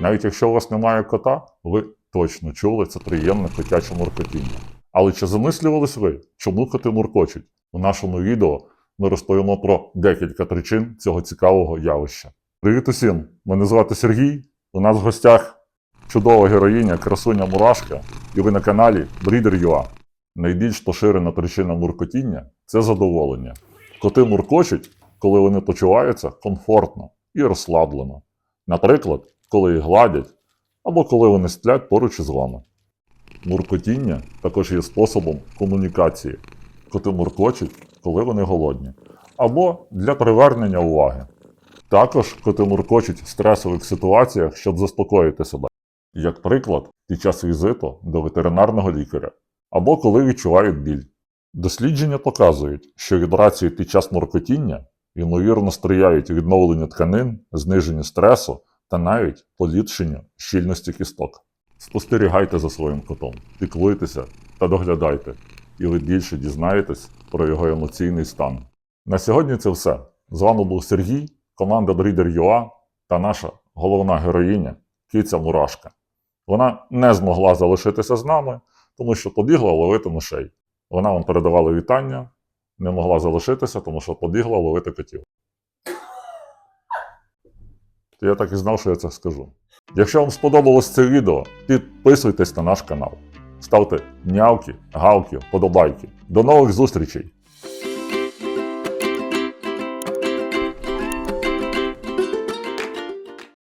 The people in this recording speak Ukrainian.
Навіть якщо у вас немає кота, ви точно чули це приємне котяче муркотіння. Але чи замислювались ви, чому коти муркочуть? У нашому відео ми розповімо про декілька причин цього цікавого явища. Привіт усім! Мене звати Сергій. У нас в гостях чудова героїня, красуня Мурашка, і ви на каналі Breeder.ua. Найбільш поширена причина муркотіння це задоволення. Коти муркочуть, коли вони почуваються комфортно і розслаблено. Наприклад, коли їх гладять або коли вони сплять поруч із вами. Муркотіння також є способом комунікації. Коти муркочуть, коли вони голодні, або для привернення уваги. Також коти муркочуть в стресових ситуаціях, щоб заспокоїти себе. Як приклад, під час візиту до ветеринарного лікаря або коли відчувають біль. Дослідження показують, що вібрації під час муркотіння ймовірно сприяють відновленню тканин, зниженню стресу та навіть поліпшенню щільності кісток. Спостерігайте за своїм котом, піклуйтеся та доглядайте, і ви більше дізнаєтесь про його емоційний стан. На сьогодні це все. З вами був Сергій, команда Breeder.ua та наша головна героїня Киця Мурашка. Вона не змогла залишитися з нами, тому що побігла ловити мишей. Вона вам передавала вітання, не могла залишитися, тому що побігла ловити котів. Я так і знав, що я це скажу. Якщо вам сподобалось це відео, підписуйтесь на наш канал. Ставте нявки, галки, подобайки. До нових зустрічей!